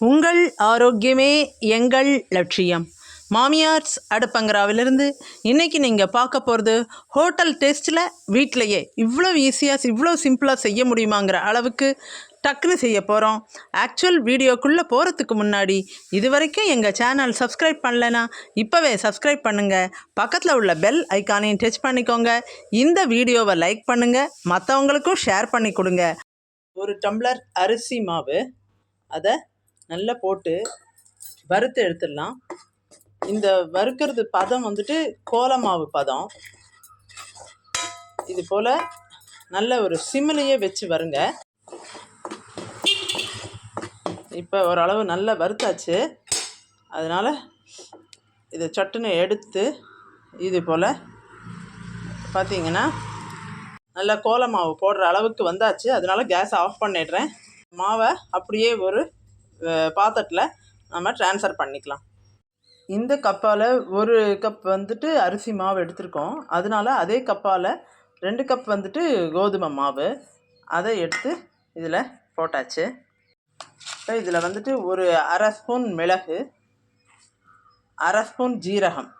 உங்கள் ஆரோக்கியமே எங்கள் லட்சியம். மாமியார்ஸ் அடுப்பங்கராவிலிருந்து இன்றைக்கி நீங்கள் பார்க்க போகிறது ஹோட்டல் டேஸ்ட்டில் வீட்டிலையே இவ்வளோ ஈஸியாக இவ்வளோ சிம்பிளாக செய்ய முடியுமாங்கிற அளவுக்கு டக்குன்னு செய்ய போகிறோம் ஆக்சுவல் வீடியோக்குள்ளே போகிறதுக்கு முன்னாடி இது வரைக்கும் எங்கள் சேனல் சப்ஸ்கிரைப் பண்ணலைன்னா இப்போவே சப்ஸ்கிரைப் பண்ணுங்கள் பக்கத்தில் உள்ள பெல் ஐக்கானையும் டச் பண்ணிக்கோங்க. இந்த வீடியோவை லைக் பண்ணுங்கள் மற்றவங்களுக்கும் ஷேர் பண்ணி கொடுங்க. ஒரு டம்ளர் அரிசி மாவு அதை நல்லா போட்டு வறுத்து எடுத்துடலாம். இந்த வறுக்கிறது பதம் வந்துட்டு கோலமாவு பதம். இது போல் நல்ல ஒரு சிம்மிலையே வச்சு வருங்க. இப்போ ஓரளவு நல்லா வறுத்தாச்சு. அதனால் இதை சட்டுன்னு எடுத்து இது போல் பார்த்தீங்கன்னா நல்லா கோலமாவு போடுற அளவுக்கு வந்தாச்சு. அதனால கேஸ் ஆஃப் பண்ணிடுறேன். மாவை அப்படியே ஒரு பாத்திரத்தில் நம்ம ட்ரான்ஸ்ஃபர் பண்ணிக்கலாம். இந்த கப்பால் ஒரு கப் வந்துட்டு அரிசி மாவு எடுத்திருக்கோம். அதனால அதே கப்பால் ரெண்டு கப் வந்துட்டு கோதுமை மாவு. அதை எடுத்து இதில் போட்டாச்சு. இப்போ இதில் வந்துட்டு ஒரு அரை ஸ்பூன் மிளகு அரை ஸ்பூன் ஜீரகம்.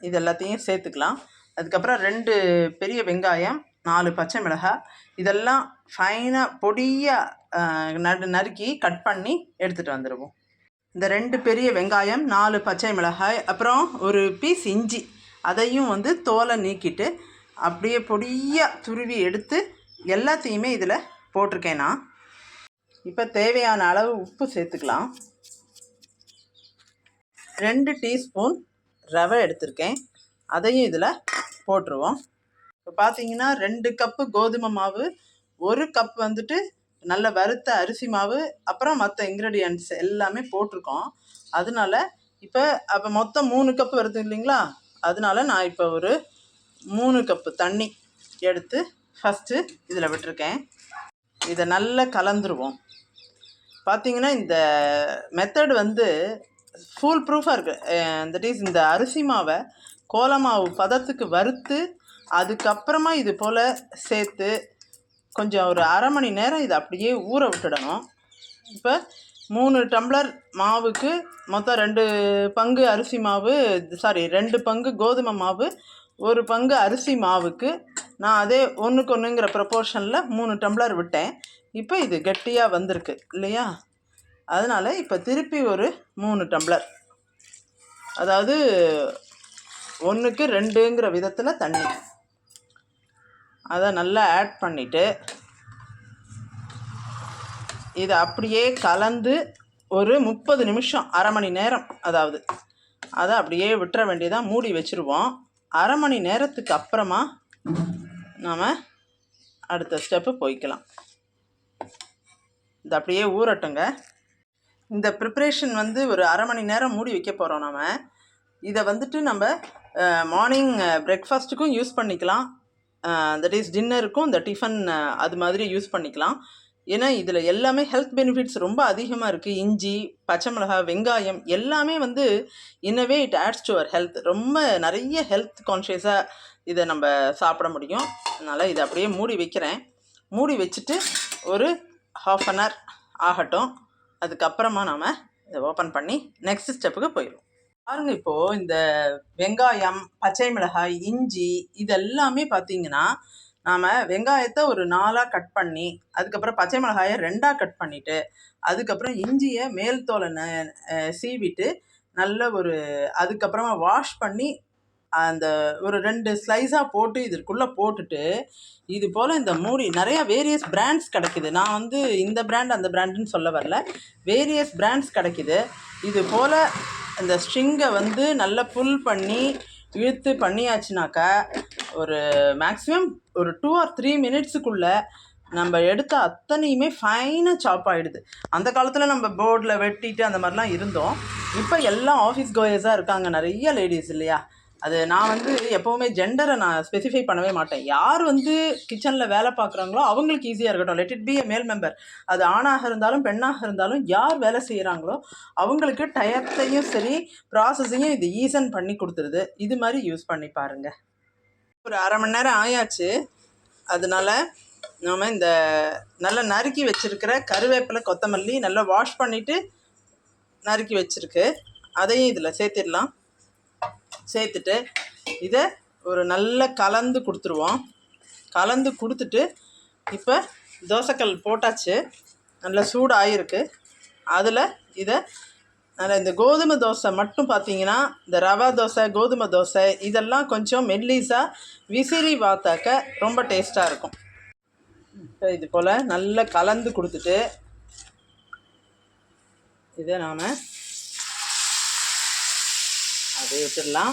இது எல்லாத்தையும் சேர்த்துக்கலாம். அதுக்கப்புறம் ரெண்டு பெரிய வெங்காயம் நாலு பச்சை மிளகாய். இதெல்லாம் ஃபைனாக பொடியாக நடு நறுக்கி கட் பண்ணி எடுத்துகிட்டு வந்துடுவோம் இந்த ரெண்டு பெரிய வெங்காயம் நாலு பச்சை மிளகாய் அப்புறம் ஒரு பீஸ் இஞ்சி அதையும் வந்து தோலை நீக்கிட்டு அப்படியே பொடியாக துருவி எடுத்து எல்லாத்தையுமே இதில் போட்டிருக்கேன் நான். இப்போ தேவையான அளவு உப்பு சேர்த்துக்கலாம். ரெண்டு டீஸ்பூன் ரவை எடுத்திருக்கேன். அதையும் இதில் போட்டுருவோம். இப்போ பார்த்தீங்கன்னா ரெண்டு கப்பு கோதுமை மாவு ஒரு கப் வந்துட்டு நல்ல வறுத்த அரிசி மாவு அப்புறம் மற்ற இன்க்ரீடியன்ட்ஸ் எல்லாமே போட்டிருக்கோம். அதனால இப்போ அப்போ மொத்தம் மூணு கப்பு வருது இல்லைங்களா? அதனால நான் இப்போ ஒரு மூணு கப்பு தண்ணி எடுத்து ஃபஸ்ட்டு இதில் விட்டுருக்கேன். இதை நல்லா கலந்துருவோம். பார்த்தீங்கன்னா இந்த மெத்தட் வந்து ஃபுல் ப்ரூஃபாக இருக்குது தட் இஸ் இந்த அரிசி மாவை கோலமாவு பதத்துக்கு வறுத்து அதுக்கப்புறமா இது போல் சேர்த்து கொஞ்சம் ஒரு அரை மணி நேரம் இதை அப்படியே ஊற விட்டுடணும். இப்போ மூணு டம்ளர் மாவுக்கு மொத்தம் ரெண்டு பங்கு அரிசி மாவு சாரி ரெண்டு பங்கு கோதுமை மாவு ஒரு பங்கு அரிசி மாவுக்கு நான் அதே ஒன்றுக்கு ஒன்றுங்கிற ப்ரப்போர்ஷனில் மூணு டம்ளர் விட்டேன். இப்போ இது கெட்டியாக வந்திருக்கு இல்லையா? அதனால் இப்போ திருப்பி ஒரு மூணு டம்ளர். அதாவது ஒன்றுக்கு ரெண்டுங்கிற விதத்தில் தண்ணி. அதை நல்லா ஆட் பண்ணிவிட்டு இதை அப்படியே கலந்து ஒரு முப்பது நிமிஷம் அரை மணி நேரம் அதாவது அதை அப்படியே விட்டுற வேண்டியதாக மூடி வச்சுருவோம். அரை மணி நேரத்துக்கு அப்புறமா நாம் அடுத்த ஸ்டெப்பு போய்க்கலாம். இது அப்படியே ஊறட்டுங்க. இந்த ப்ரிப்ரேஷன் வந்து ஒரு அரை மணி நேரம் மூடி வைக்க போகிறோம் நாம். இதை வந்துட்டு நம்ம மார்னிங் பிரேக்ஃபாஸ்ட்டுக்கும் யூஸ் பண்ணிக்கலாம். தட் இஸ் டின்னருக்கும் இந்த டிஃபன் அது மாதிரி யூஸ் பண்ணிக்கலாம். ஏன்னா இதில் எல்லாமே ஹெல்த் பெனிஃபிட்ஸ் ரொம்ப அதிகமாக இருக்குது இஞ்சி பச்சை மிளகாய் வெங்காயம் எல்லாமே வந்து இன்னவே it adds to our health ரொம்ப நிறைய ஹெல்த் கான்ஷியஸாக இதை நம்ம சாப்பிட முடியும். அதனால் இதை அப்படியே மூடி வைக்கிறேன். மூடி வச்சுட்டு ஒரு ஹாஃப் அன் ஹவர் ஆகட்டும். அதுக்கப்புறமா நாம் இதை ஓப்பன் பண்ணி நெக்ஸ்ட் ஸ்டெப்புக்கு போயிடுவோம். பாருங்க இப்போது இந்த வெங்காயம் பச்சை மிளகாய் இஞ்சி இதெல்லாமே பார்த்தீங்கன்னா நாம் வெங்காயத்தை ஒரு நாலாக கட் பண்ணி அதுக்கப்புறம் பச்சை மிளகாயை ரெண்டாக கட் பண்ணிவிட்டு அதுக்கப்புறம் இஞ்சியை மேல் தோலை சீவிட்டு நல்ல ஒரு அதுக்கப்புறமா வாஷ் பண்ணி அந்த ஒரு ரெண்டு ஸ்லைஸாக போட்டு இதற்குள்ளே போட்டுட்டு இது போல் இந்த மூடி நிறையா வேரியஸ் பிராண்ட்ஸ் கிடைக்குது. நான் வந்து இந்த பிராண்ட் அந்த பிராண்டுன்னு சொல்ல வரல. வேரியஸ் பிராண்ட்ஸ் கிடைக்குது. இது போல் இந்த ஸ்ட்ரிங்கை வந்து நல்லா புல் பண்ணி இழுத்து பண்ணியாச்சுனாக்கா ஒரு மேக்ஸிமம் ஒரு டூ ஆர் த்ரீ மினிட்ஸுக்குள்ளே நம்ம எடுத்த அத்தனையுமே ஃபைனாக சாப் ஆகிடுது அந்த காலத்தில் நம்ம போர்டில் வெட்டிட்டு அந்த மாதிரிலாம் இருந்தோம். இப்போ எல்லாம் ஆஃபீஸ் கோயர்ஸாக இருக்காங்க நிறைய லேடிஸ் இல்லையா? அது நான் வந்து எப்போவுமே ஜெண்டரை நான் ஸ்பெசிஃபை பண்ணவே மாட்டேன். யார் வந்து கிச்சனில் வேலை பார்க்குறாங்களோ அவங்களுக்கு ஈஸியாக இருக்கட்டும். லெட் இட் பி எ மேல் மெம்பர் அது ஆணாக இருந்தாலும் பெண்ணாக இருந்தாலும் யார் வேலை செய்கிறாங்களோ அவங்களுக்கு டயத்தையும் சரி ப்ராசஸையும் இது ஈசன் பண்ணி கொடுத்துருது. இது மாதிரி யூஸ் பண்ணி பாருங்கள் ஒரு அரை மணி நேரம் ஆயாச்சு. அதனால நாம் இந்த நல்லா நறுக்கி வச்சுருக்கிற கருவேப்பிலை கொத்தமல்லி நல்லா வாஷ் பண்ணிவிட்டு நறுக்கி வச்சுருக்கு. அதையும் இதில் சேர்த்திடலாம். சேர்த்துட்டு இதை ஒரு நல்ல கலந்து கொடுத்துருவோம். கலந்து கொடுத்துட்டு இப்போ தோசைக்கல் போட்டாச்சு. நல்லா சூடாகிருக்கு அதில் இதை அதில் இந்த கோதுமை தோசை மட்டும் பார்த்தீங்கன்னா இந்த ரவா தோசை கோதுமை தோசை இதெல்லாம் கொஞ்சம் மெல்லிஸாக விசிறி வாத்தாக்க ரொம்ப டேஸ்ட்டாக இருக்கும். இப்போ இது போல் நல்லா கலந்து கொடுத்துட்டு இதை நாம் அப்படியே விட்டுடலாம்.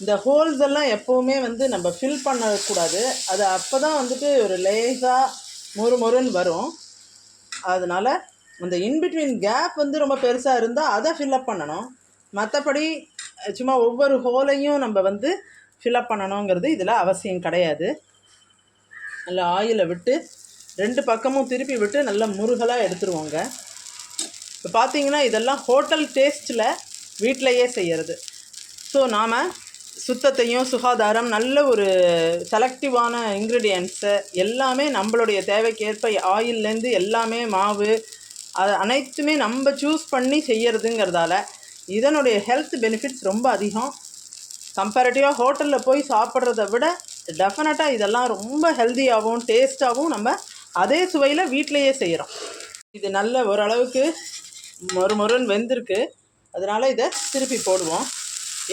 இந்த ஹோல்ஸ் எல்லாம் எப்போவுமே வந்து நம்ம ஃபில் பண்ணக்கூடாது அது அப்போ தான் வந்துட்டு ஒரு லேஸாக மொறு மொறுன்னு வரும். அதனால் அந்த இன்பிட்வீன் கேப் வந்து ரொம்ப பெருசாக இருந்தால் அதை ஃபில்அப் பண்ணணும். மற்றபடி சும்மா ஒவ்வொரு ஹோலையும் நம்ம வந்து ஃபில்அப் பண்ணணுங்கிறது இதில் அவசியம் கிடையாது. நல்லா ஆயிலை விட்டு ரெண்டு பக்கமும் திருப்பி விட்டு நல்லா முருகலாக எடுத்துருவோங்க. இப்போ பார்த்தீங்கன்னா இதெல்லாம் ஹோட்டல் டேஸ்ட்டில் வீட்டிலையே செய்கிறது ஸோ நாம் சுத்தத்தையும் சுகாதாரம் நல்ல ஒரு செலக்டிவான இன்க்ரீடியன்ட்ஸு எல்லாமே நம்மளுடைய தேவைக்கேற்ப ஆயில்லேருந்து எல்லாமே மாவு அது அனைத்துமே நம்ம சூஸ் பண்ணி செய்யறதுங்கிறதால இதனுடைய ஹெல்த் பெனிஃபிட்ஸ் ரொம்ப அதிகம். கம்பேரட்டிவாக ஹோட்டலில் போய் சாப்பிட்றத விட டெஃபினட்டாக இதெல்லாம் ரொம்ப ஹெல்த்தியாகவும் டேஸ்ட்டாகவும் நம்ம அதே சுவையில் வீட்டிலையே செய்கிறோம் இது நல்ல ஓரளவுக்கு மொறு மொறுன்னு வெந்திருக்கு. அதனால் இதை திருப்பி போடுவோம்.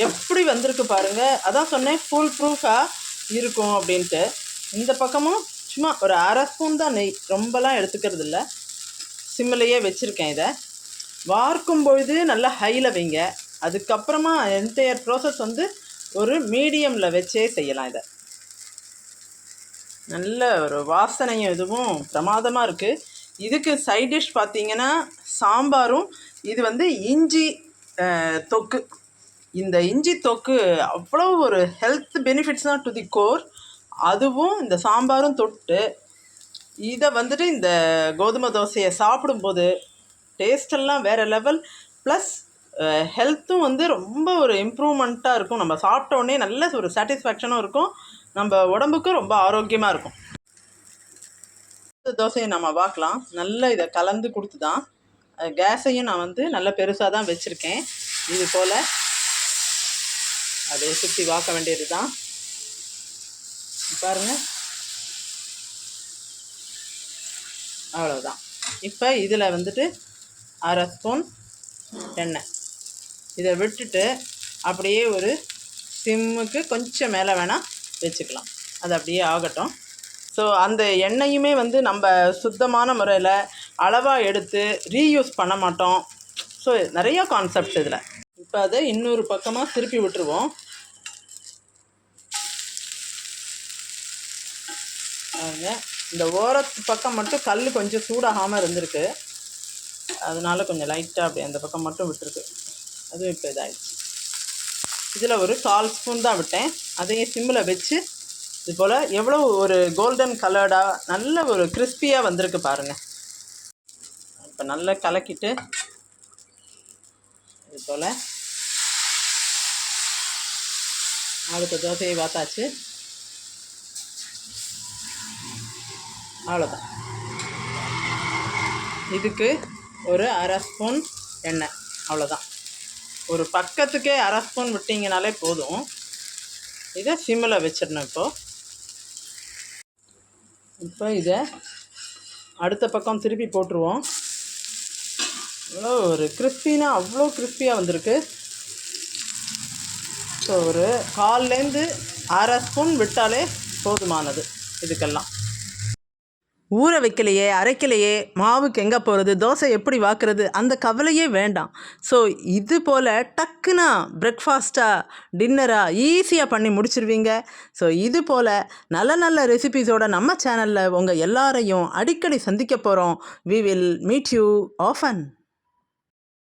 எப்படி வந்திருக்கு பாருங்கள் அதான் சொன்னேன் ஃபுல் ப்ரூஃபாக இருக்கும் அப்படின்ட்டு. இந்த பக்கமும் சும்மா ஒரு அரை ஸ்பூன் தான் நெய். ரொம்பலாம் எடுத்துக்கிறது இல்லை சிம்மிலையே வச்சுருக்கேன் இதை. வார்க்கும் பொழுது நல்லா ஹையில் வைங்க. அதுக்கப்புறமா என்டையர் ப்ராசஸ் வந்து ஒரு மீடியமில் வச்சே செய்யலாம் இதை. நல்ல ஒரு வாசனையும் இதுவும் பிரமாதமாக இருக்குது இதுக்கு சைட் டிஷ் பார்த்தீங்கன்னா சாம்பாரும் இது வந்து இஞ்சி தொக்கு. இந்த இஞ்சி தொக்கு அவ்வளோ ஒரு ஹெல்த் பெனிஃபிட்ஸ் தான் டு தி கோர் அதுவும் இந்த சாம்பாரும் தொட்டு இதை வந்துட்டு இந்த கோதுமை தோசையை சாப்பிடும்போது டேஸ்டெல்லாம் வேறு லெவல் ப்ளஸ் ஹெல்த்தும் வந்து ரொம்ப ஒரு இம்ப்ரூவ்மெண்ட்டாக இருக்கும். நம்ம சாப்பிட்டோன்னே நல்ல ஒரு சாட்டிஸ்ஃபேக்ஷனும் இருக்கும். நம்ம உடம்புக்கும் ரொம்ப ஆரோக்கியமாக இருக்கும். தோசையை நம்ம பார்க்கலாம். நல்லா இதை கலந்து கொடுத்து தான் கேஸையும் நான் வந்து நல்ல பெருசாக தான் வச்சுருக்கேன். இது போல் அதை சுற்றி வாக்க வேண்டியது தான் பாருங்கள் அவ்வளோதான் இப்போ இதில் வந்துட்டு அரை ஸ்பூன் எண்ணெய். இதை விட்டுட்டு அப்படியே ஒரு சிம்முக்கு கொஞ்சம் மேலே வேணால் வச்சுக்கலாம். அது அப்படியே ஆகட்டும். ஸோ அந்த எண்ணெயுமே வந்து நம்ம சுத்தமான முறையில் அளவாக எடுத்து ரீயூஸ் பண்ண மாட்டோம். ஸோ நிறையா கான்செப்ட் இதில். இப்போ அதை இன்னொரு பக்கமாக திருப்பி விட்டுருவோம். பாருங்க இந்த ஓரத்து பக்கம் மட்டும் கல் கொஞ்சம் சூடாகாமல் இருந்திருக்கு. அதனால கொஞ்சம் லைட்டாக அப்படி அந்த பக்கம் மட்டும் விட்டுருக்கு. அதுவும் இப்போ இதாகிடுச்சு இதில் ஒரு கால் ஸ்பூன் தான் விட்டேன். அதையும் சிம்மில் வச்சு இது போல் எவ்வளோ ஒரு கோல்டன் கலர்டாக நல்ல ஒரு கிறிஸ்பியாக வந்திருக்கு பாருங்கள் இப்போ நல்லா கலக்கிட்டு இது போல் அடுத்த தோசையை பார்த்தாச்சு. அவ்வளோதான் இதுக்கு ஒரு அரை ஸ்பூன் எண்ணெய். அவ்வளோதான் ஒரு பக்கத்துக்கே அரை ஸ்பூன் விட்டிங்கனாலே போதும். இதை சிம்மில் வச்சிடணும் இப்போது இப்போ இதை அடுத்த பக்கம் திருப்பி போட்டுருவோம். அவ்வளோ ஒரு கிறிஸ்பினா அவ்வளோ கிறிஸ்பியாக வந்திருக்கு. ஸோ ஒரு கால்லேருந்து அரை ஸ்பூன் விட்டாலே போதுமானது இதுக்கெல்லாம். ஊற வைக்கலையே அரைக்கலையே மாவுக்கு எங்கே போகிறது தோசை எப்படி வாக்குறது அந்த கவலையே வேண்டாம். ஸோ இது போல் டக்குனா பிரேக்ஃபாஸ்ட்டாக டின்னராக ஈஸியாக பண்ணி முடிச்சிருவீங்க. ஸோ இது போல் நல்ல நல்ல ரெசிபீஸோட நம்ம சேனலில் உங்கள் எல்லாரையும் அடிக்கடி சந்திக்க போகிறோம் we will meet you often